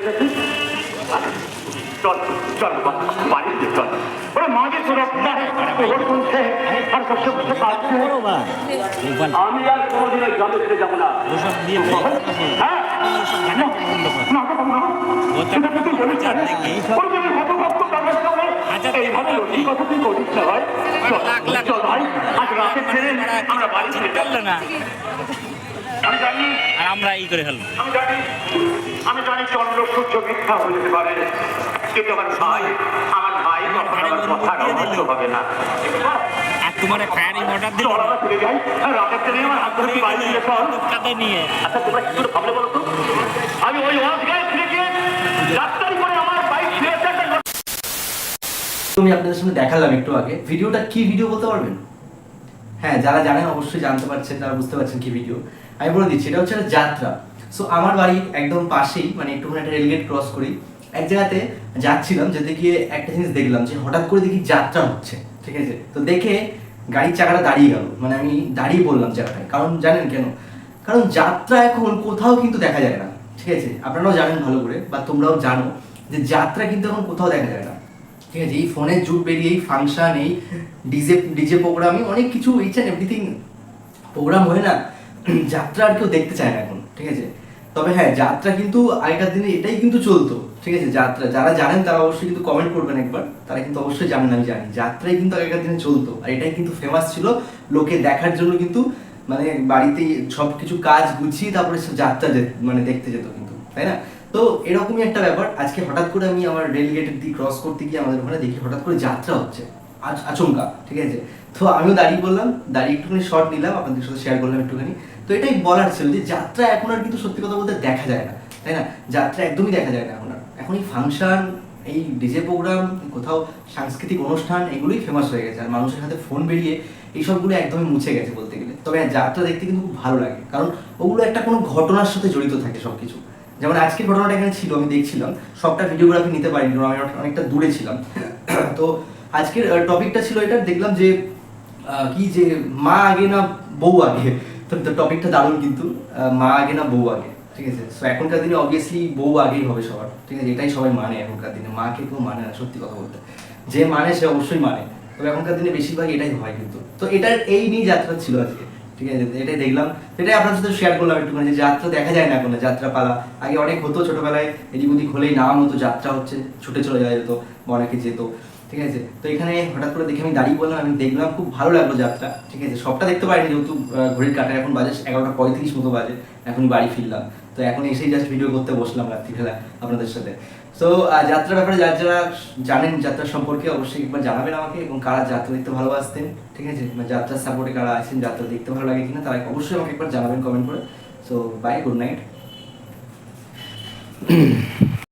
এসেছিস চল চল বা- বাড়িতে চল ওরা মাঝে সুরক্ষায় ওর শুনছে আর কষ্ট করতে পারছে আমি আর কোনোদিন ওই গ্রামে ফিরে যাব না হ্যাঁ না, না, না, সেটা তুই বলিস না। ওর ভাই। চল, ভাই, আজ রাতে ছেড়ে আমরা বাড়ি ফিরে যাব। না আর আমরা ই করে ফেলব। আমি জানি। আমি জানি চন্দ্র সূর্য মিথ্যা হয়ে যেতে পারে। কিন্তু আমার ভাই আমার ভাই কখনো আমার কথা হবে না। আর তোমার ফায়ারিং অর্ডার দিল। আমরা ফিরে যাই। রাতের ট্রেনে আমার হাত ধরে বাড়ি ফিরে চল কাতে নিয়ে। আচ্ছা তোমরা কি করে ভাবলে বলো তো? আমি ওই ওয়াজ গায়ে ফিরে গিয়ে রাস্তায় করে আমার বাইক ছিঁড়ে একটা আমি আপনাদের সামনে দেখালাম একটু আগে। ভিডিওটা কি ভিডিও বলতে পারবেন? হ্যাঁ যারা জানেন অবশ্যই জানতে পারছেন, তারা বুঝতে পারছেন কি ভিডিও আমি বলে দিচ্ছি, এটা হচ্ছে একটা যাত্রা। সো আমার বাড়ির একদম পাশেই মানে একটু একটা রেলগেট ক্রস করি। এক জায়গাতে যাচ্ছিলাম, যেতে গিয়ে একটা জিনিস দেখলাম যে হঠাৎ করে দেখি যাত্রা হচ্ছে, ঠিক আছে? তো দেখে গাড়ির চাকাটা দাঁড়িয়ে গেল। মানে আমি দাঁড়িয়ে বললাম জায়গাটায় কারণ জানেন কেন? কারণ যাত্রা এখন কোথাও কিন্তু দেখা যায় না, ঠিক আছে? আপনারাও জানেন ভালো করে, বা তোমরাও জানো যে যাত্রা কিন্তু এখন কোথাও দেখা যায় না। ঠিক আছে? এই ফোনের যুগ বেরিয়ে, এই ফাংশন এই ডিজে ডিজে প্রোগ্রামিং অনেক কিছু ইচ অ্যান্ড এভরিথিং প্রোগ্রাম হয়ে না। যাত্রা আর কেউ দেখতে চায় না এখন, ঠিক আছে? তবে হ্যাঁ যাত্রা কিন্তু আগেকার দিনে এটাই কিন্তু চলতো, ঠিক আছে? যাত্রা, যারা জানেন তারা অবশ্যই কিন্তু কমেন্ট করবেন একবার, তারা কিন্তু অবশ্যই জানেন, আমি জানি। যাত্রাই কিন্তু আগেকার দিনে চলতো, আর এটাই কিন্তু ফেমাস ছিল লোকে দেখার জন্য কিন্তু মানে বাড়িতে সব কিছু কাজ গুছিয়ে তারপরে সব যাত্রা মানে দেখতে যেত কিন্তু, তাই না? তো এরকমই একটা ব্যাপার। আজকে হঠাৎ করে আমি আমার রেল গেটের দিকে ক্রস করতে গিয়ে আমাদের ওখানে দেখি হঠাৎ করে যাত্রা হচ্ছে। আচ- আচমকা, ঠিক আছে? তো আমিও দাঁড়িয়ে বললাম, দাঁড়িয়ে একটুখানি শর্ট নিলাম, আপনাদের সাথে শেয়ার করলাম একটুখানি। তো এটাই বলার ছিল যে যাত্রা এখন আর কিন্তু সত্যি কথা বলতে দেখা যায় না, তাই না? যাত্রা একদমই দেখা যায় না এখন আর। এখন এই ফাংশন এই ডিজে প্রোগ্রাম কোথাও সাংস্কৃতিক অনুষ্ঠান, এগুলোই ফেমাস হয়ে গেছে। আর মানুষের হাতে ফোন বেরিয়ে এই সবগুলো একদমই মুছে গেছে বলতে গেলে। তবে যাত্রা দেখতে কিন্তু খুব ভালো লাগে। কারণ ওগুলো একটা কোনো ঘটনার সাথে জড়িত থাকে সবকিছু। যেমন আজকের ঘটনাটা এখানে ছিল, আমি দেখছিলাম। সবটা ভিডিওগ্রাফি নিতে পারিনি আমি অনেকটা দূরে ছিলাম। তো আজকের টপিকটা ছিল এটা, দেখলাম যে কি যে মা আগে না বউ আগে। তো টপিকটা দারুণ কিন্তু মা আগে না বউ আগে, ঠিক আছে? সো এখনকার দিনে অবভিয়াসলি বউ আগেই হবে সবার, ঠিক আছে? এটাই সবাই মানে এখনকার দিনে, মাকে কেউ মানে না, সত্যি কথা বলতে। যে মানে সে অবশ্যই মানে। তবে এখনকার দিনে বেশিরভাগ এটাই হয় কিন্তু। তো এটার এই নিয়ে যাত্রা ছিল আজকে। ঠিক আছে? এটাই দেখলাম। এটাই আপনার সাথে শেয়ার করলাম একটুখানি, যে যাত্রা দেখা যায় না এখন যাত্রা পালা আগে অনেক হতো ছোটবেলায় এদিক ওদিক হলেই নাম হতো, যাত্রা হচ্ছে, ছুটে চলে যাওয়া যেত, বা অনেকে যেত, ঠিক আছে? তো এখানে হঠাৎ করে দেখে আমি দাঁড়িয়ে বললাম আমি দেখলাম খুব ভালো লাগল যাত্রা, ঠিক আছে? সবটা দেখতে পারিনি যেহেতু ঘড়ির কাটা, এখন বাজে এগারোটা পঁয়ত্রিশ মতো বাজে, এখন বাড়ি ফিরলাম। তো এখন এসেই জাস্ট ভিডিও করতে বসলাম রাত্রিবেলা আপনাদের সাথে। তো যাত্রার ব্যাপারে যারা যারা জানেন যাত্রা সম্পর্কে অবশ্যই একবার জানাবেন আমাকে এবং কারা যাত্রা দেখতে ভালোবাসতেন, ঠিক আছে? যাত্রার সাপোর্টে কারা আছেন, যাত্রা দেখতে ভালো লাগে কিনা, তারা অবশ্যই আমাকে একবার জানাবেন কমেন্ট করে। So bye good night